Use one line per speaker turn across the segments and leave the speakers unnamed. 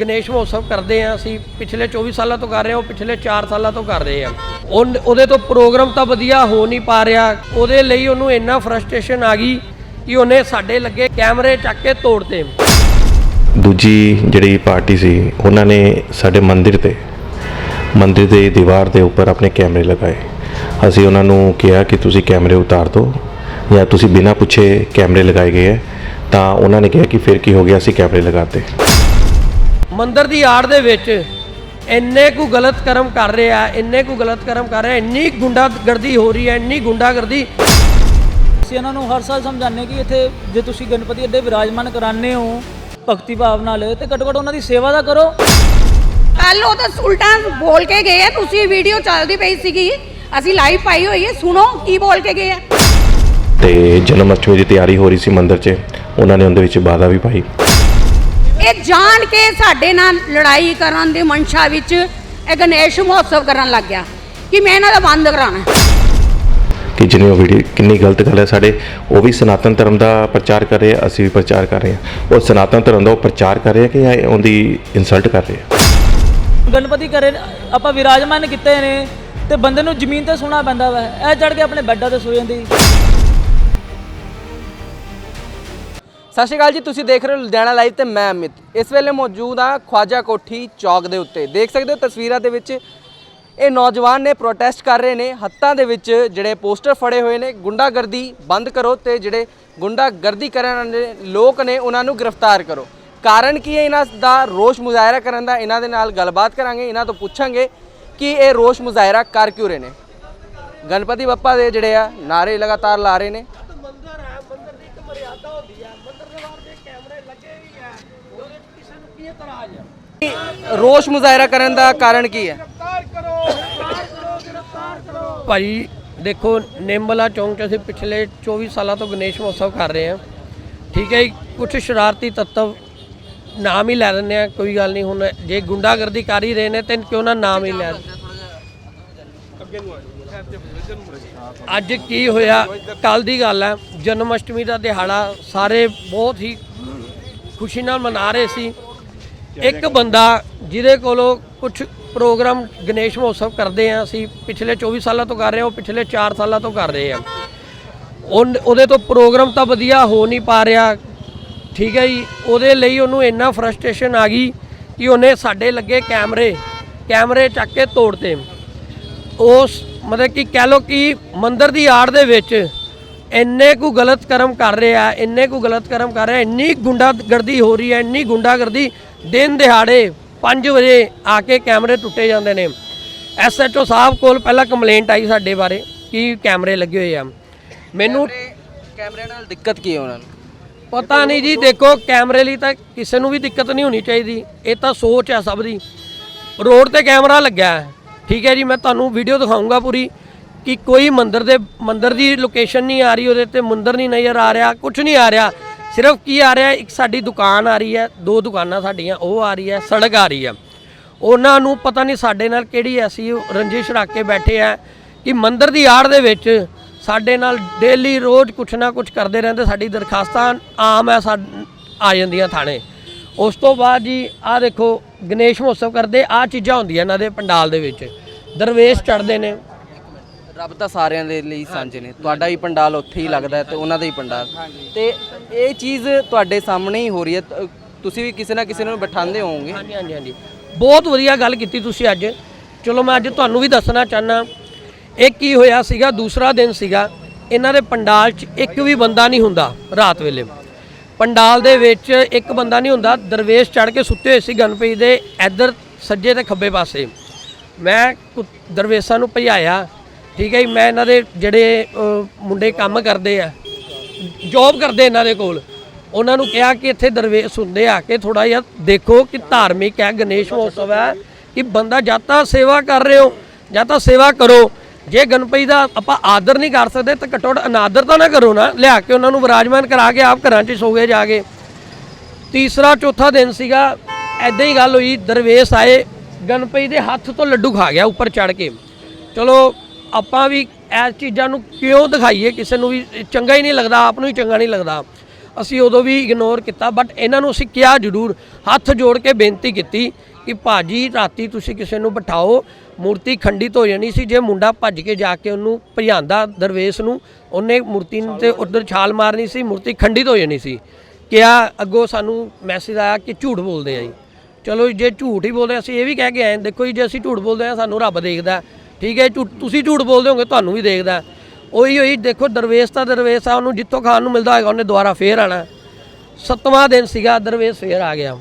ਗਣੇਸ਼ ਮਹੋਤਸਵ ਕਰਦੇ ਆ, ਅਸੀਂ ਪਿਛਲੇ 24 ਸਾਲਾਂ ਤੋਂ ਕਰ ਰਹੇ ਹਾਂ ਉਹ ਪਿਛਲੇ 4 ਸਾਲਾਂ ਤੋਂ ਕਰ ਰਹੇ ਆ। ਉਹਦੇ ਤੋਂ ਪ੍ਰੋਗਰਾਮ ਤਾਂ ਵਧੀਆ ਹੋ ਨਹੀਂ ਪਾ ਰਿਹਾ, ਉਹਦੇ ਲਈ ਉਹਨੂੰ ਇੰਨਾ ਫਰਸਟ੍ਰੇਸ਼ਨ ਆ ਗਈ ਕਿ ਉਹਨੇ ਸਾਡੇ ਲੱਗੇ ਕੈਮਰੇ ਚੱਕ ਕੇ ਤੋੜਤੇ।
ਦੂਜੀ ਜਿਹੜੀ ਪਾਰਟੀ ਸੀ, ਉਹਨਾਂ ਨੇ ਸਾਡੇ ਮੰਦਿਰ ਤੇ, ਮੰਦਿਰ ਦੇ ਦੀਵਾਰ ਦੇ ਉੱਪਰ ਆਪਣੇ ਕੈਮਰੇ ਲਗਾਏ। ਅਸੀਂ ਉਹਨਾਂ ਨੂੰ ਕਿਹਾ ਕਿ ਤੁਸੀਂ ਕੈਮਰੇ ਉਤਾਰ ਦਿਓ, ਜਾਂ ਤੁਸੀਂ ਬਿਨਾਂ ਪੁੱਛੇ ਕੈਮਰੇ ਲਗਾਏ ਗਏ ਹੈ ਤਾਂ ਉਹਨਾਂ ਨੇ ਕਿਹਾ ਕਿ ਫਿਰ ਕੀ ਹੋ ਗਿਆ, ਅਸੀਂ ਕੈਮਰੇ ਲਗਾਤੇ
ਮੰਦਿਰ ਦੀ ਆੜ ਦੇ ਵਿੱਚ ਇੰਨੇ ਕੁ ਗਲਤ ਕਰਮ ਕਰ ਰਿਹਾ ਇੰਨੇ ਕੁ ਗਲਤ ਕਰਮ ਕਰ ਰਿਹਾ ਇੰਨੀ ਗੁੰਡਾਗਰਦੀ ਹੋ ਰਹੀ ਹੈ ਇੰਨੀ ਗੁੰਡਾਗਰਦੀ।
ਅਸੀਂ ਇਹਨਾਂ ਨੂੰ ਹਰ ਸਾਲ ਸਮਝਾਉਂਦੇ ਕਿ ਇੱਥੇ ਜੇ ਤੁਸੀਂ ਗਣਪਤੀ ਅੱਡੇ ਵਿਰਾਜਮਾਨ ਕਰਾਉਂਦੇ ਹੋ ਭਗਤੀ ਭਾਵ ਨਾਲ ਤੇ ਘੱਟੋ ਘੱਟ ਉਹਨਾਂ ਦੀ ਸੇਵਾ ਤਾਂ ਕਰੋ।
ਕੱਲ ਉਹ ਤਾਂ ਉਲਟਾ ਬੋਲ ਕੇ ਗਏ ਆ ਤੁਸੀਂ ਵੀਡੀਓ ਚੱਲਦੀ ਪਈ ਸੀਗੀ ਅਸੀਂ ਲਾਈਵ ਪਾਈ ਹੋਈ ਹੈ ਸੁਣੋ ਕੀ ਬੋਲ ਕੇ ਗਏ ਆ।
ਤੇ ਜਨਮ ਅਸ਼ਟਮੀ ਦੀ ਤਿਆਰੀ ਹੋ ਰਹੀ ਸੀ ਮੰਦਿਰ 'ਚ ਉਹਨਾਂ ਨੇ ਉਹਦੇ ਵਿੱਚ ਬਾਧਾ ਵੀ ਪਾਈ।
ਇਹ ਜਾਣ ਕੇ ਸਾਡੇ ਨਾਲ ਲੜਾਈ ਕਰਨ ਦੀ ਮਨਸ਼ਾ ਵਿੱਚ ਇਹ ਗਣੇਸ਼ ਮਹੋਤਸਵ ਕਰਨ ਲੱਗ ਗਿਆ ਕਿ ਮੈਂ ਇਹਨਾਂ ਦਾ ਬੰਦ ਕਰਾਉਣਾ।
ਕਿ ਜਿੰਨੀ ਉਹ ਵੀਡੀਓ ਕਿੰਨੀ ਗਲਤ ਗੱਲ ਹੈ ਸਾਡੇ ਉਹ ਵੀ ਸਨਾਤਨ ਧਰਮ ਦਾ ਪ੍ਰਚਾਰ ਕਰ ਰਹੇ ਆ ਅਸੀਂ ਵੀ ਪ੍ਰਚਾਰ ਕਰ ਰਹੇ ਹਾਂ ਉਹ ਸਨਾਤਨ ਧਰਮ ਦਾ ਉਹ ਪ੍ਰਚਾਰ ਕਰ ਰਹੇ ਆ ਕਿ ਜਾਂ ਉਹਦੀ ਇਨਸਲਟ ਕਰ ਰਹੇ ਆ?
ਗਣਪਤੀ ਘਰੇ ਆਪਾਂ ਵਿਰਾਜਮਾਨ ਕੀਤੇ ਨੇ ਤੇ ਬੰਦੇ ਨੂੰ ਜ਼ਮੀਨ ਤੇ ਸੋਣਾ ਪੈਂਦਾ ਵਾ। ਇਹ ਚੜ ਕੇ ਆਪਣੇ ਬੈੱਡਾਂ ਤੇ ਸੋ ਜਾਂਦੀ।
ਸਤਿ ਸ਼੍ਰੀ ਅਕਾਲ ਜੀ, ਤੁਸੀਂ ਦੇਖ ਰਹੇ ਹੋ ਲੁਧਿਆਣਾ ਲਾਈਵ ਤੇ ਮੈਂ ਅਮਿਤ। ਇਸ ਵੇਲੇ ਮੌਜੂਦ ਹਾਂ ਖਵਾਜਾ ਕੋਠੀ ਚੌਕ ਦੇ ਉੱਤੇ। ਦੇਖ ਸਕਦੇ ਹੋ ਤਸਵੀਰਾਂ ਦੇ ਵਿੱਚ ਇਹ ਨੌਜਵਾਨ ਨੇ ਪ੍ਰੋਟੈਸਟ ਕਰ ਰਹੇ ਨੇ। ਹੱਥਾਂ ਦੇ ਵਿੱਚ ਜਿਹੜੇ ਪੋਸਟਰ ਫੜੇ ਹੋਏ ਨੇ, ਗੁੰਡਾਗਰਦੀ ਬੰਦ ਕਰੋ ਤੇ ਜਿਹੜੇ ਗੁੰਡਾਗਰਦੀ ਕਰਨ ਵਾਲੇ ਲੋਕ ਨੇ, ਉਹਨਾਂ ਨੂੰ ਗ੍ਰਿਫਤਾਰ ਕਰੋ। ਕਾਰਨ ਕੀ ਹੈ? ਇਹਨਾਂ ਦਾ ਰੋਸ਼ ਮੁਜ਼ਾਹਰਾ ਕਰਨ ਦਾ, ਇਹਨਾਂ ਦੇ ਨਾਲ ਗੱਲਬਾਤ ਕਰਾਂਗੇ, ਇਹਨਾਂ ਤੋਂ ਪੁੱਛਾਂਗੇ ਕਿ ਇਹ ਰੋਸ਼ ਮੁਜ਼ਾਹਰਾ ਕਰ ਕਿਉਂ ਰਹੇ ਨੇ। ਗਣਪਤੀ ਬੱਪਾ ਦੇ ਜਿਹੜੇ ਆ ਨਾਰੇ ਲਗਾਤਾਰ ਲਾ ਰਹੇ ਨੇ।
ਮੰਦਰ ਹੈ ਮੰਦਰ ਦੀ ਇੱਕ ਮਰਿਆਦਾ ਹੁੰਦੀ ਹੈ
ਰੋਸ਼ ਮੁਜ਼ਾਹਰਾ ਕਰਨ ਦਾ ਕਾਰਨ ਕੀ ਹੈ?
ਭਾਈ ਦੇਖੋ ਨਿੰਬਲਾ ਚੌਂਕ 'ਚ ਅਸੀਂ ਪਿਛਲੇ 24 ਸਾਲਾਂ ਤੋਂ ਗਣੇਸ਼ ਮਹੋਤਸਵ ਕਰ ਰਹੇ ਹਾਂ। ਠੀਕ ਹੈ ਕੁਝ ਸ਼ਰਾਰਤੀ ਤੱਤਵ ਨਾਮ ਹੀ ਲੈ ਲੈਂਦੇ ਆ ਕੋਈ ਗੱਲ ਨਹੀਂ ਹੁਣ ਜੇ ਗੁੰਡਾਗਰਦੀ ਕਰ ਹੀ ਰਹੇ ਨੇ ਤੇ ਕਿਉਂ ਨਾ ਨਾਮ ਹੀ ਲੈ ਅੱਜ ਕੀ ਹੋਇਆ ਕੱਲ ਦੀ ਗੱਲ ਹੈ ਜਨਮ ਅਸ਼ਟਮੀ ਦਾ ਦਿਹਾੜਾ ਸਾਰੇ ਬਹੁਤ ਹੀ ਖੁਸ਼ੀ ਨਾਲ ਮਨਾ ਰਹੇ ਸੀ। ਇੱਕ ਬੰਦਾ ਜਿਹਦੇ ਕੋਲੋਂ ਕੁਝ ਪ੍ਰੋਗਰਾਮ ਗਣੇਸ਼ ਮਹੋਤਸਵ ਕਰਦੇ ਆ, ਅਸੀਂ ਪਿਛਲੇ 24 ਸਾਲਾਂ ਤੋਂ ਕਰ ਰਹੇ ਹਾਂ ਉਹ ਪਿਛਲੇ 4 ਸਾਲਾਂ ਤੋਂ ਕਰ ਰਹੇ ਆ। ਉਨ- ਉਹਦੇ ਤੋਂ ਪ੍ਰੋਗਰਾਮ ਤਾਂ ਵਧੀਆ ਹੋ ਨਹੀਂ ਪਾ ਰਿਹਾ। ਠੀਕ ਹੈ ਜੀ, ਉਹਦੇ ਲਈ ਉਹਨੂੰ ਇੰਨਾ ਫਰਸਟ੍ਰੇਸ਼ਨ ਆ ਗਈ ਕਿ ਉਹਨੇ ਸਾਡੇ ਲੱਗੇ ਕੈਮਰੇ ਕੈਮਰੇ ਚੱਕ ਕੇ ਤੋੜਤੇ। ਉਸ ਮਤਲਬ ਕਿ ਕਹਿ ਲੋ ਕਿ ਮੰਦਰ ਦੀ ਆੜ ਦੇ ਵਿੱਚ ਇੰਨੇ ਕੁ ਗਲਤ ਕਰਮ ਕਰ ਰਿਹਾ ਇੰਨੇ ਕੁ ਗਲਤ ਕਰਮ ਕਰ ਰਿਹਾ ਇੰਨੀ ਗੁੰਡਾਗਰਦੀ ਹੋ ਰਹੀ ਹੈ ਇੰਨੀ ਗੁੰਡਾਗਰਦੀ ਦਿਨ ਦਿਹਾੜੇ 5 ਵਜੇ ਆ ਕੇ ਕੈਮਰੇ ਟੁੱਟੇ ਜਾਂਦੇ ਨੇ। ਐਸਐਚਓ ਸਾਹਿਬ ਕੋਲ ਪਹਿਲਾਂ ਕੰਪਲੇਂਟ ਆਈ ਸਾਡੇ ਬਾਰੇ ਕਿ ਕੈਮਰੇ ਲੱਗੇ ਹੋਏ ਆ। ਮੈਨੂੰ
ਕੈਮਰੇ ਨਾਲ ਦਿੱਕਤ ਕੀ ਹੈ ਉਹਨਾਂ ਨੂੰ?
ਪਤਾ ਨਹੀਂ ਜੀ ਦੇਖੋ ਕੈਮਰੇ ਲਈ ਤਾਂ ਕਿਸੇ ਨੂੰ ਵੀ ਦਿੱਕਤ ਨਹੀਂ ਹੋਣੀ ਚਾਹੀਦੀ ਇਹ ਤਾਂ ਸੋਚ ਹੈ ਸਭ ਦੀ। ਰੋਡ ਤੇ ਕੈਮਰਾ ਲੱਗਿਆ ਠੀਕ ਹੈ ਜੀ ਮੈਂ ਤੁਹਾਨੂੰ ਵੀਡੀਓ ਦਿਖਾਉਂਗਾ ਪੂਰੀ। ਕਿ ਕੋਈ ਮੰਦਰ ਦੇ, ਮੰਦਰ ਦੀ ਲੋਕੇਸ਼ਨ ਨਹੀਂ ਆ ਰਹੀ, ਉਹਦੇ ਤੇ ਮੰਦਰ ਨਹੀਂ ਨਜ਼ਰ ਆ ਰਿਹਾ ਕੁਝ ਨਹੀਂ ਆ ਰਿਹਾ। ਸਿਰਫ ਕੀ ਆ ਰਿਹਾ, ਇੱਕ ਸਾਡੀ ਦੁਕਾਨ ਆ ਰਹੀ ਹੈ, ਦੋ ਦੁਕਾਨਾਂ ਸਾਡੀਆਂ, ਉਹ ਆ ਰਹੀ ਹੈ, ਸੜਕ ਆ ਰਹੀ ਹੈ। ਉਹਨਾਂ ਨੂੰ ਪਤਾ ਨਹੀਂ ਸਾਡੇ ਨਾਲ ਕਿਹੜੀ ਐਸੀ ਰੰਜਿਸ਼ ਰੱਖ ਕੇ ਬੈਠੇ ਆ ਕਿ ਮੰਦਰ ਦੀ ਆੜ ਦੇ ਵਿੱਚ ਸਾਡੇ ਨਾਲ ਡੇਲੀ ਰੋਜ਼ ਕੁਛ ਨਾ ਕੁਛ ਕਰਦੇ ਰਹਿੰਦੇ, ਸਾਡੀ ਦਰਖਾਸਤਾਂ ਆਮ ਹੈ, ਸਾ, ਆ ਜਾਂਦੀਆਂ ਥਾਣੇ। ਉਸ ਤੋਂ ਬਾਅਦ ਜੀ, ਆਹ ਦੇਖੋ, ਗਣੇਸ਼ ਮਹੋਤਸਵ ਕਰਦੇ, ਆਹ ਚੀਜ਼ਾਂ ਹੁੰਦੀਆਂ ਇਹਨਾਂ ਦੇ, ਪੰਡਾਲ ਦੇ ਵਿੱਚ। ਦਰਵੇਸ਼ ਚੜਦੇ ਨੇ।
ਰੱਬ ਤਾਂ ਸਾਰਿਆਂ ਦੇ ਲਈ ਸਾਂਝੇ ਨੇ। ਤੁਹਾਡਾ ਹੀ ਪੰਡਾਲ ਉੱਥੇ ਹੀ ਲੱਗਦਾ ਹੈ ਤੇ ਉਹਨਾਂ ਦਾ ਹੀ ਪੰਡਾਲ। ਤੇ ਇਹ ਚੀਜ਼ ਤੁਹਾਡੇ ਸਾਹਮਣੇ ਹੀ ਹੋ ਰਹੀ ਹੈ। ਤ- ਤੁਸੀਂ ਵੀ ਕਿਸੇ ਨਾ ਕਿਸੇ ਨੂੰ ਬਿਠਾਉਂਦੇ ਹੋਵੋਗੇ।
ਹਾਂਜੀ ਹਾਂਜੀ ਹਾਂਜੀ। ਬਹੁਤ ਵਧੀਆ ਗੱਲ ਕੀਤੀ ਤੁਸੀਂ ਅੱਜ। ਚਲੋ ਮੈਂ ਅੱਜ ਤੁਹਾਨੂੰ ਵੀ ਦੱਸਣਾ ਚਾਹਨਾ ਇਹ ਕੀ ਹੋਇਆ ਸੀਗਾ? ਦੂਸਰਾ ਦਿਨ ਸੀਗਾ। ਇਹਨਾਂ ਦੇ ਪੰਡਾਲ 'ਚ ਇੱਕ ਵੀ ਬੰਦਾ ਨਹੀਂ ਹੁੰਦਾ ਰਾਤ ਵੇਲੇ। ਪੰਡਾਲ ਦੇ ਵਿੱਚ ਇੱਕ ਬੰਦਾ ਨਹੀਂ ਹੁੰਦਾ। ਦਰਵੇਸ਼ ਚੜ ਕੇ ਸੁੱਤੇ ਹੋਏ ਸੀ ਗਣਪਤੀ ਦੇ। ਇੱਧਰ ਸੱਜੇ ਤੇ ਖੱਬੇ ਪਾਸੇ। ਮੈਂ ਕੁ- ਦਰਵੇਸ਼ਾਂ ਨੂੰ ਭਜਾਇਆ। ਠੀਕ ਹੈ ਜੀ, ਮੈਂ ਇਹਨਾਂ ਦੇ ਜਿਹੜੇ ਮੁੰਡੇ ਕੰਮ ਕਰਦੇ ਆ ਜੌਬ ਕਰਦੇ ਇਹਨਾਂ ਦੇ ਕੋਲ। ਉਹਨਾਂ ਨੂੰ ਕਿਹਾ ਕਿ ਇੱਥੇ ਦਰਵੇਸ਼ ਹੁੰਦੇ ਆ ਕੇ ਥੋੜਾ ਜਿਹਾ ਦੇਖੋ ਕਿ ਧਾਰਮਿਕ ਹੈ, ਗਣੇਸ਼ ਮਹੋਤਸਵ ਹੈ, ਕਿ ਬੰਦਾ ਜਾਂ ਤਾਂ ਸੇਵਾ ਕਰ ਰਹੇ ਹੋ, ਜਾਂ ਤਾਂ ਸੇਵਾ ਕਰੋ। ਜੇ ਗਣਪਤੀ ਦਾ ਆਪਾਂ ਆਦਰ ਨਹੀਂ ਕਰ ਸਕਦੇ, ਤਾਂ ਘੱਟੋ ਘੱਟ ਅਨਾਦਰ ਤਾਂ ਨਾ ਕਰੋ ਨਾ, ਲਿਆ ਕੇ ਉਹਨਾਂ ਨੂੰ ਵਿਰਾਜਮਾਨ ਕਰਾ ਕੇ ਆਪ ਘਰਾਂ 'ਚ ਸੋ ਗਏ ਜਾ ਕੇ। ਤੀਸਰਾ, ਚੌਥਾ ਦਿਨ ਸੀਗਾ ਐਦਾਂ ਹੀ ਗੱਲ ਹੋਈ, ਦਰਵੇਸ਼ ਆਏ, ਗਣਪਤੀ ਦੇ ਹੱਥ ਤੋਂ ਲੱਡੂ ਖਾ ਗਿਆ, ਉੱਪਰ ਚੜ ਕੇ। ਚਲੋ ਆਪਾਂ ਵੀ ਐਸ ਚੀਜ਼ਾਂ ਨੂੰ ਕਿਉਂ ਦਿਖਾਈਏ? ਕਿਸੇ ਨੂੰ ਵੀ ਚੰਗਾ ਹੀ ਨਹੀਂ ਲੱਗਦਾ ਆਪ ਨੂੰ ਹੀ ਚੰਗਾ ਨਹੀਂ ਲੱਗਦਾ। ਅਸੀਂ ਉਦੋਂ ਵੀ ਇਗਨੋਰ ਕੀਤਾ ਬਟ ਇਹਨਾਂ ਨੂੰ ਅਸੀਂ ਕਿਹਾ ਜ਼ਰੂਰ ਹੱਥ ਜੋੜ ਕੇ ਬੇਨਤੀ ਕੀਤੀ ਕਿ ਭਾਜੀ ਰਾਤੀ ਤੁਸੀਂ ਕਿਸੇ ਨੂੰ ਬਿਠਾਓ। ਮੂਰਤੀ ਖੰਡਿਤ ਹੋ ਜਾਣੀ ਸੀ ਜੇ ਮੁੰਡਾ ਭੱਜ ਕੇ ਜਾ ਕੇ ਉਹਨੂੰ ਭਜਾਂਦਾ ਦਰਵੇਸ਼ ਨੂੰ ਉਹਨੇ ਮੂਰਤੀ ਨੂੰ ਤੇ ਉਧਰ ਛਾਲ ਮਾਰਨੀ ਸੀ ਮੂਰਤੀ ਖੰਡਿਤ ਹੋ ਜਾਣੀ ਸੀ। ਕਿਹਾ ਅੱਗੋਂ ਸਾਨੂੰ ਮੈਸੇਜ ਆਇਆ ਕਿ ਝੂਠ ਬੋਲਦੇ ਆ ਜੀ। ਚਲੋ ਜੀ, ਜੇ ਝੂਠ ਹੀ ਬੋਲਦੇ ਅਸੀਂ ਇਹ ਵੀ ਕਹਿ ਕੇ ਆਏ ਦੇਖੋ ਜੀ ਜੇ ਅਸੀਂ ਝੂਠ ਬੋਲਦੇ ਆ ਸਾਨੂੰ ਰੱਬ ਦੇਖਦਾ। ਠੀਕ ਹੈ ਝੂਠ ਤੁਸੀਂ ਝੂਠ ਬੋਲਦੇ ਹੋਗੇ ਤੁਹਾਨੂੰ ਵੀ ਦੇਖਦਾ। ਉਹੀ ਹੋਈ ਦੇਖੋ ਦਰਵੇਸ਼ ਤਾਂ ਦਰਵੇਸ਼ ਆ ਉਹਨੂੰ ਜਿੱਥੋਂ ਖਾਣ ਨੂੰ ਮਿਲਦਾ ਹੋਏਗਾ ਉਹਨੇ ਦੁਬਾਰਾ ਫੇਰ ਆਣਾ। ਸੱਤਵਾਂ ਦਿਨ ਸੀਗਾ ਦਰਵੇਸ਼ ਫੇਰ ਆ ਗਿਆ।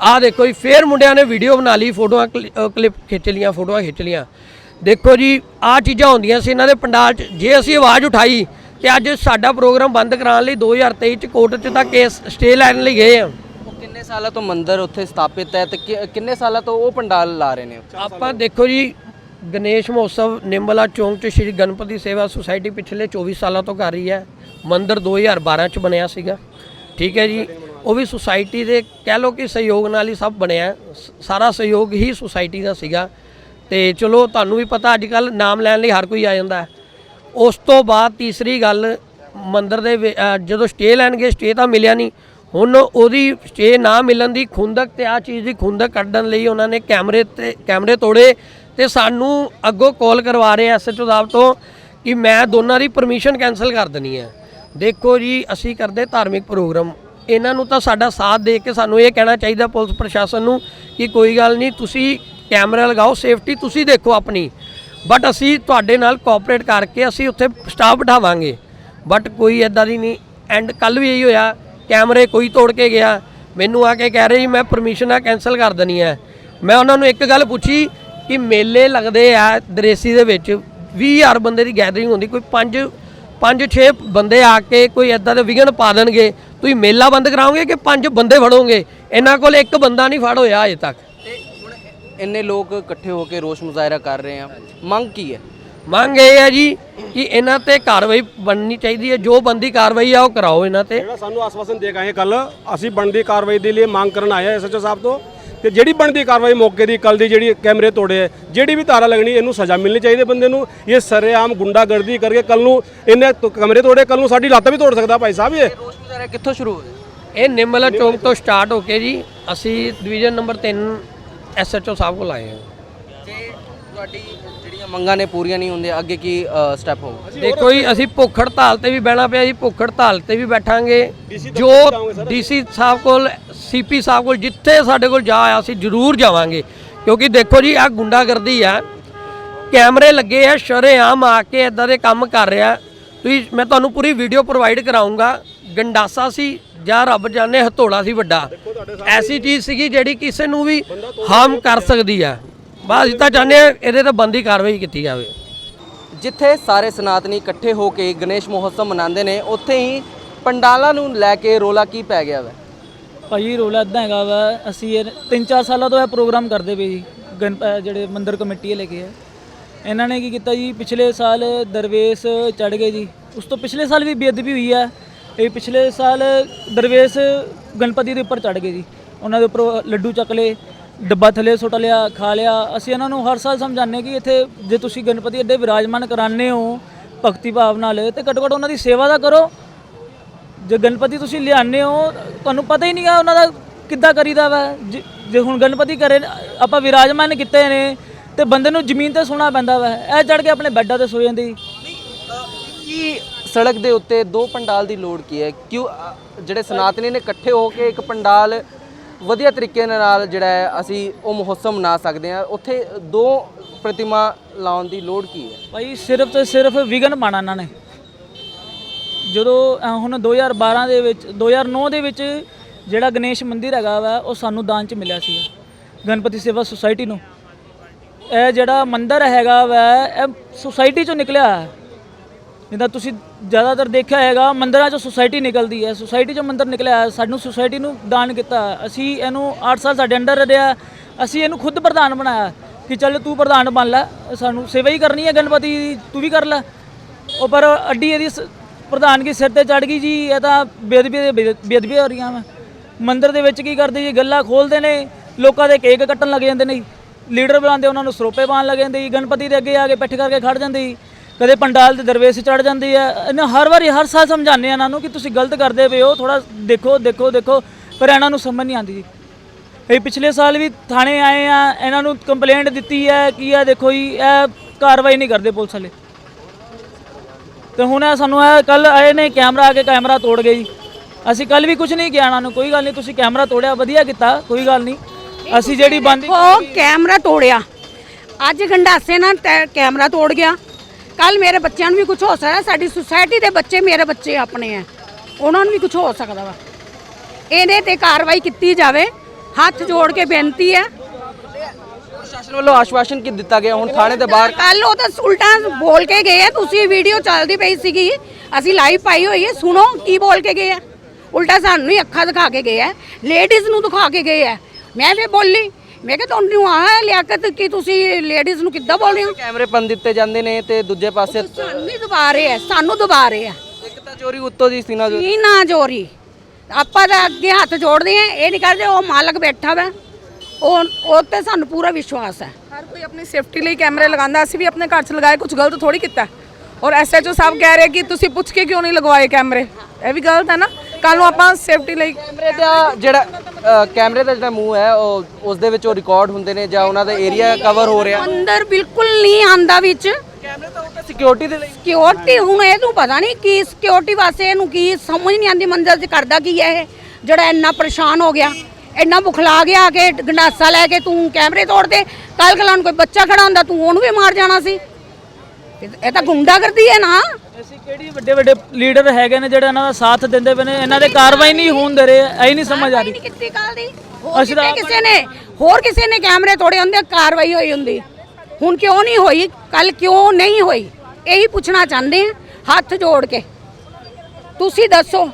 ਆਹ ਦੇਖੋ ਜੀ ਫੇਰ ਮੁੰਡਿਆਂ ਨੇ ਵੀਡੀਓ ਬਣਾ ਲਈ ਫੋਟੋਆਂ ਕਲਿੱਪ ਖਿੱਚ ਲੀਆਂ ਫੋਟੋਆਂ ਖਿੱਚ ਲੀਆਂ ਦੇਖੋ ਜੀ ਆਹ ਚੀਜ਼ਾਂ ਹੁੰਦੀਆਂ ਸੀ ਇਹਨਾਂ ਦੇ ਪੰਡਾਲ 'ਚ ਜੇ ਅਸੀਂ ਆਵਾਜ਼ ਉਠਾਈ ਤੇ ਅੱਜ ਸਾਡਾ ਪ੍ਰੋਗਰਾਮ ਬੰਦ ਕਰਾਉਣ ਲਈ 2023 ਚ ਕੋਰਟ 'ਚ ਤਾਂ ਕੇਸ ਸਟੇ ਲੈਣ ਲਈ ਗਏ ਆ।
ਉਹ ਕਿੰਨੇ ਸਾਲਾਂ ਤੋਂ ਮੰਦਿਰ ਉੱਥੇ ਸਥਾਪਿਤ ਹੈ ਤੇ ਕਿੰਨੇ ਸਾਲਾਂ ਤੋਂ ਉਹ ਪੰਡਾਲ ਲਾ ਰਹੇ ਨੇ?
ਆਪਾਂ ਦੇਖੋ ਜੀ ਗਣੇਸ਼ ਮਹੋਤਸਵ ਨਿੰਬਲਾ ਚੌਂਕ 'ਚ ਸ਼੍ਰੀ ਗਣਪਤੀ ਸੇਵਾ ਸੁਸਾਇਟੀ ਪਿਛਲੇ 24 ਸਾਲਾਂ ਤੋਂ ਕਰ ਰਹੀ ਹੈ। ਮੰਦਿਰ 2012 'ਚ ਬਣਿਆ ਸੀਗਾ। ਠੀਕ ਹੈ ਜੀ। ਉਹ ਵੀ ਸੁਸਾਇਟੀ ਦੇ ਕਹਿ ਲਓ ਕਿ ਸਹਿਯੋਗ ਨਾਲ ਹੀ ਸਭ ਬਣਿਆ ਸ- ਸਾਰਾ ਸਹਿਯੋਗ ਹੀ ਸੁਸਾਇਟੀ ਦਾ ਸੀਗਾ। ਤੇ ਚਲੋ ਤੁਹਾਨੂੰ ਵੀ ਪਤਾ ਅੱਜ ਕੱਲ ਨਾਮ ਲੈਣ ਲਈ ਹਰ ਕੋਈ ਆ ਜਾਂਦਾ ਉਸ ਤੋਂ ਬਾਅਦ ਤੀਸਰੀ ਗੱਲ, ਮੰਦਿਰ ਦੇ ਜਦੋਂ ਸਟੇ ਲੈਣਗੇ, ਸਟੇ ਤਾਂ ਮਿਲਿਆ ਨਹੀਂ। ਹੁਣ ਉਹਦੀ ਸਟੇ ਨਾ ਮਿਲਣ ਦੀ ਖੁੰਦਕ ਤੇ ਆ ਚੀਜ਼ ਦੀ ਖੁੰਦਕ ਕੱਢਣ ਲਈ ਉਹਨਾਂ ਨੇ ਕੈਮਰੇ ਤੇ, ਕੈਮਰੇ ਤੋੜੇ। ਤੇ ਸਾਨੂੰ ਅੱਗੋਂ ਕਾਲ ਕਰਵਾ ਰਹੇ ਐਸਐਚਓ ਸਾਹਿਬ ਤੋਂ ਕਿ ਮੈਂ ਦੋਨਾਂ ਦੀ ਪਰਮਿਸ਼ਨ ਕੈਨਸਲ ਕਰ ਦੇਣੀ ਹੈ। ਦੇਖੋ ਜੀ, ਅਸੀਂ ਕਰਦੇ ਧਾਰਮਿਕ ਪ੍ਰੋਗਰਾਮ। ਇਹਨਾਂ ਨੂੰ ਤਾਂ ਸਾਡਾ ਸਾਥ ਦੇ ਕੇ ਸਾਨੂੰ ਇਹ ਕਹਿਣਾ ਚਾਹੀਦਾ ਪੁਲਿਸ ਪ੍ਰਸ਼ਾਸਨ ਨੂੰ ਕਿ ਕੋਈ ਗੱਲ ਨਹੀਂ, ਤੁਸੀਂ ਕੈਮਰਾ ਲਗਾਓ ਸੇਫਟੀ ਤੁਸੀਂ ਦੇਖੋ ਆਪਣੀ। ਬਟ ਅਸੀਂ ਤੁਹਾਡੇ ਨਾਲ ਕੋਆਪਰੇਟ ਕਰਕੇ ਅਸੀਂ ਉੱਥੇ ਸਟਾਫ ਬਿਠਾਵਾਂਗੇ। ਬਟ ਕੋਈ ਐਦਾਂ ਦੀ ਨਹੀਂ। ਐਂਡ ਕੱਲ ਵੀ ਇਹੀ ਹੋਇਆ ਕੈਮਰੇ ਕੋਈ ਤੋੜ ਕੇ ਗਿਆ। ਮੈਨੂੰ ਆ ਕੇ ਕਹਿ ਰਹੇ ਜੀ, ਮੈਂ ਪਰਮਿਸ਼ਨ ਆ ਕੈਨਸਲ ਕਰ ਦੇਣੀ ਹੈ। ਮੈਂ ਉਹਨਾਂ ਨੂੰ ਇੱਕ ਗੱਲ ਪੁੱਛੀ ਕਿ ਮੇਲੇ ਲੱਗਦੇ ਆ ਦਰੇਸੀ ਦੇ ਵਿੱਚ। 20000 ਬੰਦੇ ਦੀ ਗੈਦਰਿੰਗ ਹੁੰਦੀ ਕੋਈ 5 5 6 ਬੰਦੇ ਆ ਕੇ ਕੋਈ ਐਦਾਂ ਦੇ ਵਿਗਨ ਪਾ ਦੇਣਗੇ। ਤੁਸੀਂ ਮੇਲਾ ਬੰਦ ਕਰਾਓਗੇ ਕਿ ਪੰਜ ਬੰਦੇ ਫੜੋਗੇ? ਇਹਨਾਂ ਕੋਲ ਇੱਕ ਬੰਦਾ ਨਹੀਂ ਫੜ ਹੋਇਆ ਅਜੇ ਤੱਕ।
ਤੇ ਹੁਣ ਇੰਨੇ ਲੋਕ ਇਕੱਠੇ ਹੋ ਕੇ ਰੋਸ ਮੁਜ਼ਾਹਰਾ ਕਰ ਰਹੇ ਆ। ਮੰਗ ਕੀ ਹੈ?
ਮੰਗ ਇਹ ਹੈ ਜੀ ਕਿ ਇਹਨਾਂ ਤੇ ਕਾਰਵਾਈ ਬਣਨੀ ਚਾਹੀਦੀ ਹੈ। ਜੋ ਬੰਦੀ ਕਾਰਵਾਈ ਆ ਉਹ ਕਰਾਓ ਇਹਨਾਂ ਤੇ।
ਜਿਹੜਾ ਸਾਨੂੰ ਆਸਵਾਸਨ ਦੇ ਗਏ ਕੱਲ ਅਸੀਂ ਬਣਦੀ ਕਾਰਵਾਈ ਦੇ ਲਈ ਮੰਗ ਕਰਨ ਆਏ ਐਸਐਚਓ ਸਾਹਿਬ ਤੋਂ। ਤੇ ਜਿਹੜੀ ਬਣਦੀ ਕਾਰਵਾਈ ਮੌਕੇ ਦੀ ਕੱਲ ਦੀ ਜਿਹੜੀ ਕੈਮਰੇ ਤੋੜੇ ਹੈ ਜਿਹੜੀ ਵੀ ਧਾਰਾ ਲੱਗਣੀ ਇਹਨੂੰ ਸਜ਼ਾ ਮਿਲਣੀ ਚਾਹੀਦੀ ਹੈ ਬੰਦੇ ਨੂੰ। ਇਹ ਸਰੇਆਮ ਗੁੰਡਾਗਰਦੀ ਕਰਕੇ ਕੱਲ ਨੂੰ ਇਹਨੇ ਤ- ਕਮਰੇ ਤੋੜੇ ਕੱਲ ਨੂੰ ਸਾਡੀ ਲੱਤ ਵੀ ਤੋੜ ਸਕਦਾ ਭਾਈ ਸਾਹਿਬ ਇਹ।
ਰੋਸ ਮੁਜ਼ਾਹਰਾ ਕਿੱਥੋਂ ਸ਼ੁਰੂ ਹੋਇਆ
ਇਹ ਨਿੰਮਲਾ ਚੌਂਕ ਤੋਂ ਸਟਾਰਟ ਹੋ ਕੇ ਜੀ ਅਸੀਂ ਡਿਵੀਜ਼ਨ ਨੰਬਰ 3 ਐਸਐਚਓ ਸਾਹਿਬ ਕੋਲ ਆਏ ਹਾਂ।
ਜੇ ਤੁਹਾਡੀ ਮੰਗਾਂ ਨੇ ਪੂਰੀਆਂ ਨਹੀਂ ਹੁੰਦੀਆਂ ਅੱਗੇ ਕੀ ਸਟੈਪ ਹੋਊ?
ਦੇਖੋ ਜੀ ਅਸੀਂ ਭੁੱਖ ਹੜਤਾਲ ਤੇ ਵੀ ਬਹਿਣਾ ਪਿਆ ਜੀ ਭੁੱਖ ਹੜਤਾਲ ਤੇ ਵੀ ਬੈਠਾਂਗੇ। ਜੋ ਡੀਸੀ ਸਾਹਿਬ ਕੋਲ ਸੀਪੀ ਸਾਹਿਬ ਕੋਲ ਜਿੱਥੇ ਸਾਡੇ ਕੋਲ ਜਾ ਆਇਆ ਅਸੀਂ ਜ਼ਰੂਰ ਜਾਵਾਂਗੇ। ਕਿਉਂਕਿ ਦੇਖੋ ਜੀ ਆ ਗੁੰਡਾਗਰਦੀ ਆ। ਕੈਮਰੇ ਲੱਗੇ ਆ ਸ਼ਰੇਆਮ ਆ ਕੇ ਇਦਾਂ ਦੇ ਕੰਮ ਕਰ ਰਿਹਾ। ਤੁਸੀਂ ਮੈਂ ਤੁਹਾਨੂੰ ਪੂਰੀ ਵੀਡੀਓ ਪ੍ਰੋਵਾਈਡ ਕਰਾਉਂਗਾ ਗੰਡਾਸਾ ਸੀ ਜਾਂ ਰੱਬ ਜਾਣੇ ਹਥੋੜਾ ਸੀ ਵੱਡਾ। ਐਸੀ ਚੀਜ਼ ਸੀਗੀ ਜਿਹੜੀ ਕਿਸੇ ਨੂੰ ਵੀ ਹਾਰਮ ਕਰ ਸਕਦੀ ਆ। ਬਸ ਅਸੀਂ ਤਾਂ ਚਾਹੁੰਦੇ ਆ ਇਹਦੇ ਤੇ ਬੰਦੀ ਕਾਰਵਾਈ ਕੀਤੀ ਜਾਵੇ।
ਜਿੱਥੇ ਸਾਰੇ ਸਨਾਤਨੀ ਇਕੱਠੇ ਹੋ ਕੇ ਗਣੇਸ਼ ਮਹੋਤਸਵ ਮਨਾਉਂਦੇ ਨੇ ਉੱਥੇ ਹੀ ਪੰਡਾਲਾਂ ਨੂੰ ਲੈ ਕੇ ਰੋਲਾ ਕੀ ਪੈ ਗਿਆ ਵੈ?
ਭਾਜੀ ਰੋਲਾ ਇਦਾਂ ਹੈਗਾ ਵਾ ਅਸੀਂ ਇਹ 3-4 ਸਾਲਾਂ ਤੋਂ ਇਹ ਪ੍ਰੋਗਰਾਮ ਕਰਦੇ ਪਏ ਜੀ ਗਣ ਅਹ ਜਿਹੜੇ ਮੰਦਿਰ ਕਮੇਟੀ ਲੈ ਕੇ ਆ। ਇਹਨਾਂ ਨੇ ਕੀ ਕੀਤਾ ਜੀ ਪਿਛਲੇ ਸਾਲ ਦਰਵੇਸ਼ ਚੜ ਗਏ ਜੀ ਉਸ ਤੋਂ ਪਿਛਲੇ ਸਾਲ ਵੀ ਬੇਅਦਬੀ ਹੋਈ ਹੈ ਇਹ ਪਿਛਲੇ ਸਾਲ ਦਰਵੇਸ਼ ਗਣਪਤੀ ਦੇ ਉੱਪਰ ਚੜ ਗਏ ਜੀ ਉਹਨਾਂ ਦੇ ਉੱਪਰ ਲੱਡੂ ਚੱਕ ਲਏ ਡੱਬਾ ਥੱਲੇ ਸੁੱਟ ਲਿਆ, ਖਾ ਲਿਆ। ਅਸੀਂ ਇਹਨਾਂ ਨੂੰ ਹਰ ਸਾਲ ਸਮਝਾਉਂਦੇ ਕਿ ਇੱਥੇ ਜੇ ਤੁਸੀਂ ਗਣਪਤੀ ਅੱਡੇ ਵਿਰਾਜਮਾਨ ਕਰਾਉਂਦੇ ਹੋ ਭਗਤੀ ਭਾਵ ਨਾਲ, ਤੇ ਘੱਟੋ ਘੱਟ ਉਹਨਾਂ ਦੀ ਸੇਵਾ ਦਾ ਕਰੋ। ਜੇ ਗਣਪਤੀ ਤੁਸੀਂ ਲਿਆਉਂਦੇ ਹੋ, ਤੁਹਾਨੂੰ ਪਤਾ ਹੀ ਨਹੀਂ ਆ ਉਹਨਾਂ ਦਾ ਕਿੱਦਾਂ ਕਰੀਦਾ ਵਾ। ਜੇ- ਜੇ ਹੁਣ ਗਣਪਤੀ ਕਰੇ ਆਪਾਂ ਵਿਰਾਜਮਾਨ ਕੀਤੇ ਨੇ, ਤੇ ਬੰਦੇ ਨੂੰ ਜ਼ਮੀਨ ਤੇ ਸੋਣਾ ਪੈਂਦਾ ਵਾ। ਇਹ ਚੜ ਕੇ ਆਪਣੇ ਬੈੱਡਾਂ ਤੇ ਸੋ ਜਾਂਦੀ।
ਕੀ ਸੜਕ ਦੇ ਉੱਤੇ ਦੋ ਪੰਡਾਲ ਦੀ ਲੋੜ ਕੀ ਹੈ? ਕਿਉਂ ਜਿਹੜੇ ਸਨਾਤਨੀ ਨੇ ਇਕੱਠੇ ਹੋ ਕੇ ਇੱਕ ਪੰਡਾਲ ਵਧੀਆ ਤਰੀਕੇ ਨਾਲ ਜਿਹੜਾ ਹੈ ਅਸੀਂ ਉਹ ਮਹੋਤਸਵ ਮਨਾ ਸਕਦੇ ਹਾਂ। ਉੱਥੇ ਦੋ ਪ੍ਰਤਿਮਾ ਲਾਉਣ ਦੀ ਲੋੜ ਕੀ ਹੈ?
ਭਾਈ, ਸਿਰਫ ਤੇ ਸਿਰਫ ਵਿਗਨ ਪਾਣਾ ਇਹਨਾਂ ਨੇ। ਜਦੋਂ, ਅਹ, ਹੁਣ 2012 ਦੇ ਵਿੱਚ 2009 ਦੇ ਵਿੱਚ ਜਿਹੜਾ ਗਣੇਸ਼ ਮੰਦਿਰ ਹੈਗਾ ਵਾ, ਉਹ ਸਾਨੂੰ ਦਾਨ ਚ ਮਿਲਿਆ ਸੀ ਗਣਪਤੀ ਸੇਵਾ ਸੁਸਾਇਟੀ ਨੂੰ। ਇਹ ਜਿਹੜਾ ਮੰਦਿਰ ਹੈਗਾ ਵਾ, ਇਹ ਸੁਸਾਇਟੀ ਚੋਂ ਨਿਕਲਿਆ। ਹੈ ਜਿੱਦਾਂ ਤੁਸੀਂ ਜ਼ਿਆਦਾਤਰ ਦੇਖਿਆ ਹੈਗਾ ਮੰਦਰਾਂ ਚੋਂ ਸੁਸਾਇਟੀ ਨਿਕਲਦੀ ਹੈ। ਸੁਸਾਇਟੀ ਚੋਂ ਮੰਦਰ ਨਿਕਲਿਆ ਸਾਨੂੰ ਸੁਸਾਇਟੀ ਨੂੰ ਦਾਨ ਕੀਤਾ ਅਸੀਂ ਇਹਨੂੰ 8 ਸਾਲ ਸਾਡੇ ਅੰਡਰ ਰਿਹਾ ਅਸੀਂ ਇਹਨੂੰ ਖੁਦ ਪ੍ਰਧਾਨ ਬਣਾਇਆ ਕਿ ਚੱਲ ਤੂੰ ਪ੍ਰਧਾਨ ਬਣ ਲੈ, ਸਾਨੂੰ ਸੇਵਾ ਹੀ ਕਰਨੀ ਹੈ, ਗਣਪਤੀ ਦੀ ਤੂੰ ਵੀ ਕਰ ਲੈ। ਉਹ ਪਰ ਅੱਡੀ ਇਹਦੀ ਸ- ਪ੍ਰਧਾਨਗੀ ਸਿਰ ਤੇ ਚੜ ਗਈ ਜੀ, ਇਹ ਤਾਂ ਬੇਅਦਬੀ ਦੇ ਹੋ ਰਹੀਆਂ ਵਾ। ਮੰਦਿਰ ਦੇ ਵਿੱਚ ਕੀ ਕਰਦੇ ਜੀ, ਗੱਲਾਂ ਖੋਲਦੇ ਨੇ, ਲੋਕਾਂ ਦੇ ਕੇਕ ਕੱਟਣ ਲੱਗ ਜਾਂਦੇ ਨੇ ਲੀਡਰ ਬੁਲਾਉਂਦੇ, ਉਹਨਾਂ ਨੂੰ ਸਰੋਪੇ ਪਾਉਣ ਲੱਗ ਜਾਂਦੇ ਜੀ, ਗਣਪਤੀ ਦੇ ਅੱਗੇ ਆ ਕੇ ਪਿੱਠ ਕਰਕੇ ਖੜ ਜਾਂਦੇ ਜੀ। ਕਦੇ ਪੰਡਾਲ ਦੇ ਦਰਵੇਸ਼ ਚੜ ਜਾਂਦੀ ਹੈ। ਇਹਨਾਂ ਹਰ ਵਾਰੀ, ਹਰ ਸਾਲ ਸਮਝਾਉਂਦੇ ਆ ਇਹਨਾਂ ਨੂੰ ਕਿ ਤੁਸੀਂ ਗਲਤ ਕਰਦੇ ਪਏ ਹੋ ਥੋੜਾ ਦੇਖੋ ਦੇਖੋ ਦੇਖੋ। ਪਰ ਇਹਨਾਂ ਨੂੰ ਸਮਝ ਨਹੀਂ ਆਉਂਦੀ ਜੀ। ਇਹ ਪਿਛਲੇ ਸਾਲ ਵੀ ਥਾਣੇ ਆਏ ਆ, ਇਹਨਾਂ ਨੂੰ ਕੰਪਲੇਂਟ ਦਿੱਤੀ ਹੈ ਕੀ ਆ ਦੇਖੋ ਜੀ, ਇਹ ਕਾਰਵਾਈ ਨਹੀਂ ਕਰਦੇ ਪੁਲਿਸ ਵਾਲੇ। ਤੇ ਹੁਣ ਇਹ ਸਾਨੂੰ ਇਹ ਕੱਲ ਆਏ ਨੇ, ਕੈਮਰਾ ਆ ਕੇ ਕੈਮਰਾ ਤੋੜ ਗਏ ਜੀ। ਅਸੀਂ ਕੱਲ ਵੀ ਕੁਝ ਨਹੀਂ ਕਿਹਾ ਇਹਨਾਂ ਨੂੰ, ਕੋਈ ਗੱਲ ਨਹੀਂ, ਤੁਸੀਂ ਕੈਮਰਾ ਤੋੜਿਆ, ਵਧੀਆ ਕੀਤਾ, ਕੋਈ ਗੱਲ ਨਹੀਂ। ਅਸੀਂ ਜਿਹੜੀ ਬੰਦ
ਉਹ ਕੈਮਰਾ ਤੋੜਿਆ। ਅੱਜ ਗੰਡਾਸੇ ਨਾਲ ਟੈ- ਕੈਮਰਾ ਤੋੜ ਗਿਆ। ਕੱਲ ਮੇਰੇ ਬੱਚਿਆਂ ਨੂੰ ਵੀ ਕੁਝ ਹੋ ਸਕਦਾ ਸਾਡੀ ਸੁਸਾਇਟੀ ਦੇ ਬੱਚੇ ਮੇਰੇ ਬੱਚੇ ਆਪਣੇ ਆ ਉਹਨਾਂ ਨੂੰ ਵੀ ਕੁਝ ਹੋ ਸਕਦਾ ਵਾ। ਇਹਦੇ ਤੇ ਕਾਰਵਾਈ ਕੀਤੀ ਜਾਵੇ ਹੱਥ ਜੋੜ ਕੇ ਬੇਨਤੀ ਹੈ
ਪ੍ਰਸ਼ਾਸਨ ਵੱਲੋਂ ਆਸ਼ਵਾਸਨ ਕੀ ਦਿੱਤਾ ਗਿਆ? ਹੁਣ ਥਾਣੇ ਦੇ ਬਾਹਰ
ਕੱਲ ਉਹ ਤਾਂ ਉਲਟਾ ਬੋਲ ਕੇ ਗਏ ਆ ਤੁਸੀਂ ਵੀਡੀਓ ਚੱਲਦੀ ਪਈ ਸੀਗੀ। ਅਸੀਂ ਲਾਈਵ ਪਾਈ ਹੋਈ ਹੈ ਸੁਣੋ ਕੀ ਬੋਲ ਕੇ ਗਏ ਆ ਉਲਟਾ ਸਾਨੂੰ ਹੀ ਅੱਖਾਂ ਦਿਖਾ ਕੇ ਗਏ ਆ ਲੇਡੀਜ਼ ਨੂੰ ਦਿਖਾ ਕੇ ਗਏ ਆ ਮੈਂ ਵੀ ਬੋਲੀ। ਮੈਂ ਕਿਹਾ ਤੁਹਾਨੂੰ ਆਹ ਹੈ ਲਿਆਕਤ ਕਿ ਤੁਸੀਂ ਲੇਡੀਜ਼ ਨੂੰ ਕਿੱਦਾਂ ਬੋਲ ਰਹੇ ਹੋ?
ਕੈਮਰੇ ਬੰਦ ਦਿੱਤੇ ਜਾਂਦੇ ਨੇ ਤੇ ਦੂਜੇ ਪਾਸੇ
ਸਾਨੂੰ ਨਹੀਂ ਦਬਾ ਰਹੇ ਆ ਸਾਨੂੰ ਦਬਾ ਰਹੇ ਆ।
ਇੱਕ ਤਾਂ ਚੋਰੀ ਉੱਤੋਂ ਦੀ ਸੀਨਾ ਜੋ
ਕੀ ਨਾ ਜੋਰੀ ਆਪਾਂ ਤਾਂ ਅੱਗੇ ਹੱਥ ਜੋੜਦੇ ਆ ਇਹ ਨਹੀਂ ਕਰਦੇ ਉਹ ਮਾਲਕ ਬੈਠਾ ਵਾ। ਉਹ ਉਹ ਤੇ ਸਾਨੂੰ ਪੂਰਾ ਵਿਸ਼ਵਾਸ ਹੈ
ਹਰ ਕੋਈ ਆਪਣੀ ਸੇਫਟੀ ਲਈ ਕੈਮਰੇ ਲਗਾਉਂਦਾ ਅਸੀਂ ਵੀ ਆਪਣੇ ਘਰ 'ਚ ਲਗਾਏ ਕੁਝ ਗਲਤ ਥੋੜੀ ਕੀਤਾ। ਔਰ ਐਸਐਚਓ ਸਾਹਿਬ ਕਹਿ ਰਹੇ ਕਿ ਤੁਸੀਂ ਪੁੱਛ ਕੇ ਕਿਉਂ ਨਹੀਂ ਲਗਵਾਏ ਕੈਮਰੇ? ਇਹ ਵੀ ਗਲਤ ਹੈ ਨਾ। ਕੱਲ ਨੂੰ ਆਪਾਂ ਸੇਫਟੀ ਲਈ
ਕੈਮਰੇ ਦਾ ਜਿਹੜਾ ਅ, ਕੈਮਰੇ ਦਾ ਜਿਹੜਾ ਮੂੰਹ ਹੈ ਉਹ ਉਸ ਦੇ ਵਿੱਚ ਉਹ ਰਿਕਾਰਡ ਹੁੰਦੇ ਨੇ ਜਾਂ ਉਹਨਾਂ ਦਾ ਏਰੀਆ ਕਵਰ ਹੋ ਰਿਹਾ?
ਅੰਦਰ ਬਿਲਕੁਲ ਨਹੀਂ ਆਂਦਾ ਵਿੱਚ।
ਕੈਮਰੇ ਤਾਂ ਉੱਤੇ ਸਿਕਿਉਰਿਟੀ ਦੇ ਲਈ।
ਸਿਕਿਉਰਿਟੀ ਹੁਣ ਇਹਨੂੰ ਪਤਾ ਨਹੀਂ ਕੀ ਸਿਕਿਉਰਿਟੀ ਵਾਸਤੇ ਇਹਨੂੰ ਕੀ ਸਮਝ ਨਹੀਂ ਆਂਦੀ ਮੰਜ਼ਲ 'ਚ ਕਰਦਾ ਕੀ ਹੈ ਇਹ? ਜਿਹੜਾ ਇੰਨਾ ਪਰੇਸ਼ਾਨ ਹੋ ਗਿਆ ਇੰਨਾ ਬੁਖਲਾ ਗਿਆ ਕੇ ਗੰਡਾਸਾ ਲੈ ਕੇ ਤੂੰ ਕੈਮਰੇ ਤੋੜਦੇ ਕੱਲ ਕਲਾਂ ਕੋਈ ਬੱਚਾ ਖੜਾ ਹੁੰਦਾ ਤੂੰ ਉਹਨੂੰ ਵੀ ਮਾਰ ਜਾਣਾ ਸੀ। ਇਹ ਇਹ ਤਾਂ ਗੁੰਡਾ ਕਰਦੀ ਹੈ ਨਾ।
ਅਸੀਂ ਕਿਹੜੀ ਵੱਡੇ ਵੱਡੇ ਲੀਡਰ ਹੈਗੇ ਨੇ ਜਿਹੜੇ ਇਹਨਾਂ ਦਾ ਸਾਥ ਦਿੰਦੇ ਪਏ ਨੇ ਇਹਨਾਂ ਦੇ ਕਾਰਵਾਈ ਨਹੀਂ ਹੋਣ ਦੇ ਰਹੇ ਐ ਨਹੀਂ ਸਮਝ ਆ ਰਹੀ।
ਦੀ। ਹੋਰ ਕਿਤੇ ਕਿਸੇ ਨੇ ਹੋਰ ਕਿਸੇ ਨੇ ਕੈਮਰੇ ਤੋੜੇ ਹੁੰਦੇ ਕਾਰਵਾਈ ਹੋਈ ਹੁੰਦੀ। ਹੁਣ ਕਿਉਂ ਨਹੀਂ ਹੋਈ? ਕੱਲ ਕਿਉਂ ਨਹੀਂ ਹੋਈ? ਇਹੀ ਪੁੱਛਣਾ ਚਾਹੁੰਦੇ ਆ ਹੱਥ ਜੋੜ ਕੇ। ਤੁਸੀਂ ਦੱਸੋ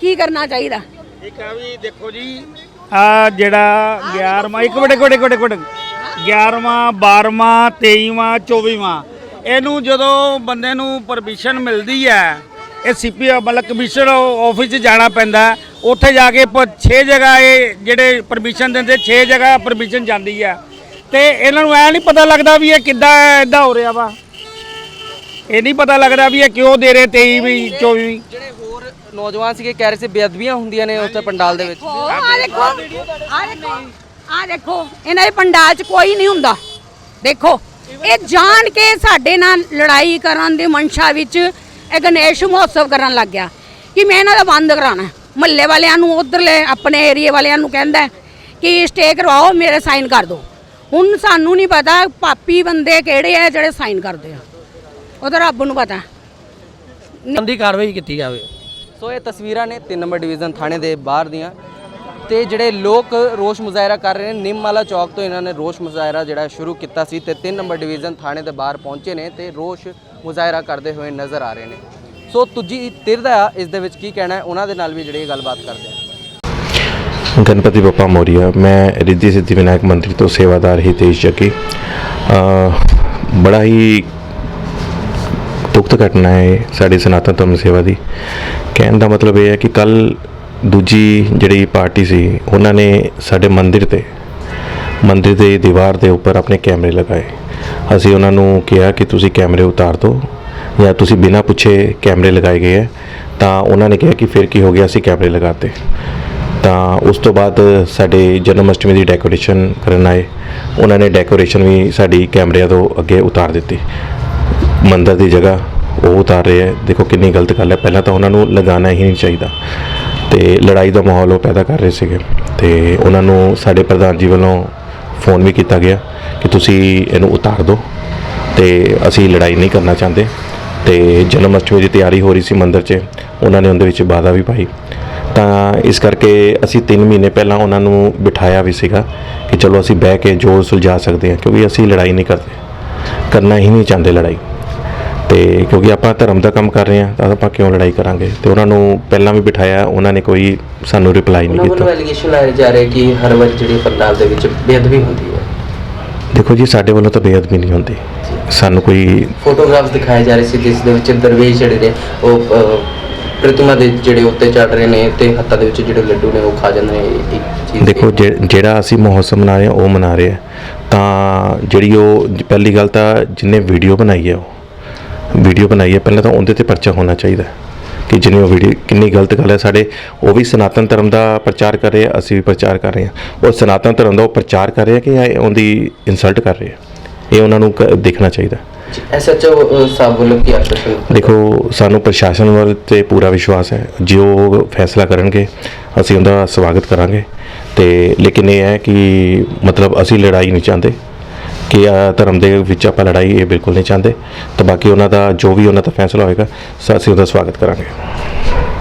ਕੀ ਕਰਨਾ ਚਾਹੀਦਾ?
ਇੱਕ ਆ ਵੀ ਦੇਖੋ ਜੀ ਆ ਜਿਹੜਾ 11ਵਾਂ ਇੱਕ ਮਿੰਟ ਇੱਕ ਮਿੰਟ ਇੱਕ ਮਿੰਟ, ਇੱਕ ਮਿੰਟ 11ਵਾਂ 12ਵਾਂ 23ਵਾਂ 24ਵਾਂ ਇਹਨੂੰ ਜਦੋਂ ਬੰਦੇ ਨੂੰ ਪਰਮਿਸ਼ਨ ਮਿਲਦੀ ਹੈ ਇਹ ਸੀਪੀ ਮਤਲਬ ਕਮਿਸ਼ਨਰ ਆਫਿਸ 'ਚ ਜਾਣਾ ਪੈਂਦਾ। ਉੱਥੇ ਜਾ ਕੇ 6 ਜਗ੍ਹਾ ਇਹ ਜਿਹੜੇ ਪਰਮਿਸ਼ਨ ਦਿੰਦੇ 6 ਜਗ੍ਹਾ ਪਰਮਿਸ਼ਨ ਜਾਂਦੀ ਹੈ। ਤੇ ਇਹਨਾਂ ਨੂੰ ਐ ਨਹੀਂ ਪਤਾ ਲੱਗਦਾ ਵੀ ਇਹ ਕਿੱਦਾਂ ਇਦਾਂ ਹੋ ਰਿਹਾ ਵਾ। ਇਹ ਨਹੀਂ ਪਤਾ ਲੱਗਦਾ ਵੀ ਇਹ ਕਿਉਂ ਦੇ ਰਹੇ 23 ਵੀ 24 ਵੀ
ਜਿਹੜੇ ਹੋਰ ਨੌਜਵਾਨ ਸੀਗੇ ਕਹਿ ਰਹੇ ਸੀ ਬੇਅਦਬੀਆਂ ਹੁੰਦੀਆਂ ਨੇ ਉੱਥੇ ਪੰਡਾਲ ਦੇ ਵਿੱਚ।
ਆ ਦੇਖੋ ਆ ਦੇਖੋ ਆ ਦੇਖੋ ਇਹਨਾਂ ਦੇ ਪੰਡਾਲ 'ਚ ਕੋਈ ਨਹੀਂ ਹੁੰਦਾ। ਦੇਖੋ ਇਹ ਜਾਣ ਕੇ ਸਾਡੇ ਨਾਲ ਲੜਾਈ ਕਰਨ ਦੀ ਮਨਸ਼ਾ ਵਿੱਚ ਇਹ ਗਣੇਸ਼ ਮਹੋਤਸਵ ਕਰਨ ਲੱਗ ਗਿਆ। ਕਿ ਮੈਂ ਇਹਨਾਂ ਦਾ ਬੰਦ ਕਰਾਣਾ ਮਹੱਲੇ ਵਾਲਿਆਂ ਨੂੰ ਉਧਰਲੇ ਆਪਣੇ ਏਰੀਏ ਵਾਲਿਆਂ ਨੂੰ ਕਹਿੰਦਾ ਕਿ ਸਟੇ ਕਰਵਾਓ ਮੇਰੇ ਸਾਈਨ ਕਰ ਦਿਓ। ਹੁਣ ਸਾਨੂੰ ਨਹੀਂ ਪਤਾ ਪਾਪੀ ਬੰਦੇ ਕਿਹੜੇ ਆ ਜਿਹੜੇ ਸਾਈਨ ਕਰਦੇ ਆ। ਉਹ ਤਾਂ ਰੱਬ ਨੂੰ ਪਤਾ।
ਬੰਦੀ ਕਾਰਵਾਈ ਕੀਤੀ ਜਾਵੇ।
ਸੋ ਇਹ ਤਸਵੀਰਾਂ ਨੇ 3 ਨੰਬਰ ਡਿਵੀਜ਼ਨ ਥਾਣੇ ਦੇ ਬਾਹਰ ਦੀਆਂ। ਤੇ ਜਿਹੜੇ ਲੋਕ ਰੋਸ਼ ਮੁਜ਼ਾਹਰਾ ਕਰ ਰਹੇ ਨੇ ਨਿੰਮਵਾਲਾ ਚੌਕ ਤੋਂ ਇਹਨਾਂ ਨੇ ਰੋਸ਼ ਮੁਜ਼ਾਹਰਾ ਜਿਹੜਾ ਸ਼ੁਰੂ ਕੀਤਾ ਸੀ ਤੇ 3 ਨੰਬਰ ਡਿਵੀਜ਼ਨ ਥਾਣੇ ਦੇ ਬਾਹਰ ਪਹੁੰਚੇ ਨੇ ਤੇ ਰੋਸ਼ ਮੁਜ਼ਾਹਰਾ ਕਰਦੇ ਹੋਏ ਨਜ਼ਰ ਆ ਰਹੇ ਨੇ। ਸੋ ਤੁਜੀ ਧਿਰ ਦਾ ਇਸ ਦੇ ਵਿੱਚ ਕੀ ਕਹਿਣਾ ਹੈ, ਉਹਨਾਂ ਦੇ ਨਾਲ ਵੀ ਜਿਹੜੀ ਗੱਲਬਾਤ ਕਰਦੇ ਹਾਂ।
ਗਣਪਤੀ ਬੱਪਾ ਮੋਰੀਆ, ਮੈਂ ਰਿੱਧੀ ਸਿੱਧੀ ਵਿਨਾਇਕ ਮੰਦਿਰ ਤੋਂ ਸੇਵਾਦਾਰ ਹਿਤੇਸ਼ ਜੱਗੀ। ਬੜਾ ਹੀ ਦੁਖਤ ਘਟਨਾ ਹੈ ਸਾਡੀ ਸਨਾਤਨ ਧਰਮ ਸੇਵਾ ਦੀ। ਕਹਿਣ ਦਾ ਮਤਲਬ ਇਹ ਹੈ ਕਿ ਕੱਲ ਦੂਜੀ ਜਿਹੜੀ ਪਾਰਟੀ ਸੀ, ਉਹਨਾਂ ਨੇ ਸਾਡੇ ਮੰਦਿਰ ਤੇ, ਮੰਦਿਰ ਦੇ ਦੀਵਾਰ ਦੇ ਉੱਪਰ ਆਪਣੇ ਕੈਮਰੇ ਲਗਾਏ। ਅਸੀਂ ਉਹਨਾਂ ਨੂੰ ਕਿਹਾ ਕਿ ਤੁਸੀਂ ਕੈਮਰੇ ਉਤਾਰ ਦਿਓ ਜਾਂ ਤੁਸੀਂ ਬਿਨਾਂ ਪੁੱਛੇ ਕੈਮਰੇ ਲਗਾਏ ਗਏ ਹੈ ਤਾਂ ਉਹਨਾਂ ਨੇ ਕਿਹਾ ਕਿ ਫਿਰ ਕੀ ਹੋ ਗਿਆ, ਅਸੀਂ ਕੈਮਰੇ ਲਗਾਤੇ। ਤਾਂ ਉਸ ਤੋਂ ਬਾਅਦ ਸਾਡੇ ਜਨਮ ਅਸ਼ਟਮੀ ਦੀ ਡੈਕੋਰੇਸ਼ਨ ਕਰਨ ਆਏ। ਉਹਨਾਂ ਨੇ ਡੈਕੋਰੇਸ਼ਨ ਵੀ ਸਾਡੀ ਕੈਮਰਿਆਂ ਤੋਂ ਅੱਗੇ ਉਤਾਰ ਦਿੱਤੀ। ਮੰਦਰ ਦੀ ਜਗ੍ਹਾ ਉਹ ਉਤਾਰ ਰਹੇ ਹੈ ਦੇਖੋ ਕਿੰਨੀ ਗਲਤ ਗੱਲ ਹੈ। ਪਹਿਲਾਂ ਤਾਂ ਉਹਨਾਂ ਨੂੰ ਲਗਾਉਣਾ ਹੀ ਨਹੀਂ ਚਾਹੀਦਾ। ਤੇ ਲੜਾਈ ਦਾ ਮਾਹੌਲ ਉਹ ਪੈਦਾ ਕਰ ਰਹੇ ਸੀਗੇ। ਤੇ ਉਹਨਾਂ ਨੂੰ ਸਾਡੇ ਪ੍ਰਧਾਨ ਜੀ ਵੱਲੋਂ ਫੋਨ ਵੀ ਕੀਤਾ ਗਿਆ ਕਿ ਤੁਸੀਂ ਇਹਨੂੰ ਉਤਾਰ ਦਿਓ ਤੇ ਅਸੀਂ ਲੜਾਈ ਨਹੀਂ ਕਰਨਾ ਚਾਹੁੰਦੇ। ਤੇ ਜਨਮ ਅਸ਼ਟਮੀ ਦੀ ਤਿਆਰੀ ਹੋ ਰਹੀ ਸੀ ਮੰਦਿਰ 'ਚ, ਉਹਨਾਂ ਨੇ ਉਹਦੇ ਵਿੱਚ ਬਾਧਾ ਵੀ ਪਾਈ। ਤਾਂ ਇਸ ਕਰਕੇ ਅਸੀਂ 3 ਮਹੀਨੇ ਪਹਿਲਾਂ ਉਹਨਾਂ ਨੂੰ ਬਿਠਾਇਆ ਵੀ ਸੀਗਾ ਕਿ ਚਲੋ ਅਸੀਂ ਬਹਿ ਕੇ ਜ਼ੋਰ ਸੁਲਝਾ ਸਕਦੇ ਹਾਂ, ਕਿਉਂਕਿ ਅਸੀਂ ਲੜਾਈ ਨਹੀਂ ਕਰਦੇ। ਕਰਨਾ ਹੀ ਨਹੀਂ ਚਾਹੁੰਦੇ ਲੜਾਈ। ਤੇ ਕਿਉਂਕਿ ਆਪਾਂ ਧਰਮ ਦਾ ਕੰਮ ਕਰ ਰਹੇ ਹਾਂ ਤਾਂ ਆਪਾਂ ਕਿਉਂ ਲੜਾਈ ਕਰਾਂਗੇ? ਤੇ ਉਹਨਾਂ ਨੂੰ ਪਹਿਲਾਂ ਵੀ ਬਿਠਾਇਆ ਉਹਨਾਂ ਨੇ ਕੋਈ ਸਾਨੂੰ ਰਿਪਲਾਈ ਨਹੀਂ
ਉਹਨਾਂ ਵੱਲੋਂ
ਕੀਤਾ।
ਐਲੀਗੇਸ਼ਨ ਲਾਏ ਜਾ ਰਹੇ ਕਿ ਹਰ ਵਾਰ ਜਿਹੜੀ ਪੰਡਾਲ ਦੇ ਵਿੱਚ ਬੇਅਦਬੀ ਹੁੰਦੀ ਹੈ।
ਦੇਖੋ ਜੀ ਸਾਡੇ ਵੱਲੋਂ ਤਾਂ ਬੇਅਦਬੀ ਨਹੀਂ ਹੁੰਦੀ। ਸਾਨੂੰ ਕੋਈ
ਫੋਟੋਗ੍ਰਾਫਸ ਦਿਖਾਏ ਜਾ ਰਹੇ ਸੀ ਜਿਸ ਦੇ ਵਿੱਚ ਦਰਵੇਸ਼ ਜਿਹੜੇ ਨੇ ਉਹ ਪ੍ਰਤਿਮਾ ਦੇ ਜਿਹੜੇ ਉੱਤੇ ਚੜ ਰਹੇ ਨੇ ਤੇ ਹੱਥਾਂ ਦੇ ਵਿੱਚ ਜਿਹੜੇ ਲੱਡੂ ਨੇ ਉਹ ਖਾ ਜਾਂਦੇ ਨੇ ਚੀਜ਼
ਦੇਖੋ ਜਿਹੜਾ ਅਸੀਂ ਮਹੋਤਸਵ ਮਨਾ ਰਹੇ ਹਾਂ ਉਹ ਮਨਾ ਰਹੇ ਹਾਂ। ਤਾਂ ਜਿਹੜੀ ਉਹ ਪਹਿਲੀ ਗੱਲ ਤਾਂ ਜਿੰਨੇ ਵੀਡੀਓ ਬਣਾਈ ਹੈ ਉਹ ਵੀਡੀਓ ਬਣਾਈ ਹੈ ਪਹਿਲਾਂ ਤਾਂ ਉਹਦੇ ਤੇ ਪਰਚਾ ਹੋਣਾ ਚਾਹੀਦਾ ਕਿ ਜਿਹਨੇ ਉਹ ਵੀਡੀਓ ਕਿੰਨੀ ਗਲਤ ਗੱਲ ਹੈ ਸਾਡੇ ਉਹ ਵੀ ਸਨਾਤਨ ਧਰਮ ਦਾ ਪ੍ਰਚਾਰ ਕਰ ਰਹੇ ਆ ਅਸੀਂ ਵੀ ਪ੍ਰਚਾਰ ਕਰ ਰਹੇ ਹਾਂ ਉਹ ਸਨਾਤਨ ਧਰਮ ਦਾ ਉਹ ਪ੍ਰਚਾਰ ਕਰ ਰਹੇ ਆ ਕਿ ਇਹ ਉਹਦੀ ਇਨਸਲਟ ਕਰ ਰਹੇ ਆ? ਇਹ ਉਹਨਾਂ ਨੂੰ ਦੇਖਣਾ ਚਾਹੀਦਾ
ਐਸਐਚਓ ਸਾਹਿਬ ਵੱਲੋਂ ਕੀ ਆਸ਼ਵਾਸਨ
ਦੇਖੋ ਸਾਨੂੰ ਪ੍ਰਸ਼ਾਸਨ ਵੱਲ ਤੇ ਪੂਰਾ ਵਿਸ਼ਵਾਸ ਹੈ। ਜੋ ਉਹ ਫੈਸਲਾ ਕਰਨਗੇ ਅਸੀਂ ਉਹਦਾ ਸਵਾਗਤ ਕਰਾਂਗੇ। ਤੇ ਲੇਕਿਨ ਇਹ ਹੈ ਕਿ ਮਤਲਬ ਅਸੀਂ ਲੜਾਈ ਨਹੀਂ ਚਾਹੁੰਦੇ। ਕਿ ਧਰਮ ਦੇ ਵਿੱਚ ਆਪਾਂ ਲੜਾਈ ਇਹ ਬਿਲਕੁਲ ਨਹੀਂ ਚਾਹੁੰਦੇ। ਤਾਂ ਬਾਕੀ ਉਹਨਾਂ ਦਾ ਜੋ ਵੀ ਉਹਨਾਂ ਦਾ ਫੈਸਲਾ ਹੋਏਗਾ, ਸ- ਅਸੀਂ ਉਹਦਾ ਸਵਾਗਤ ਕਰਾਂਗੇ।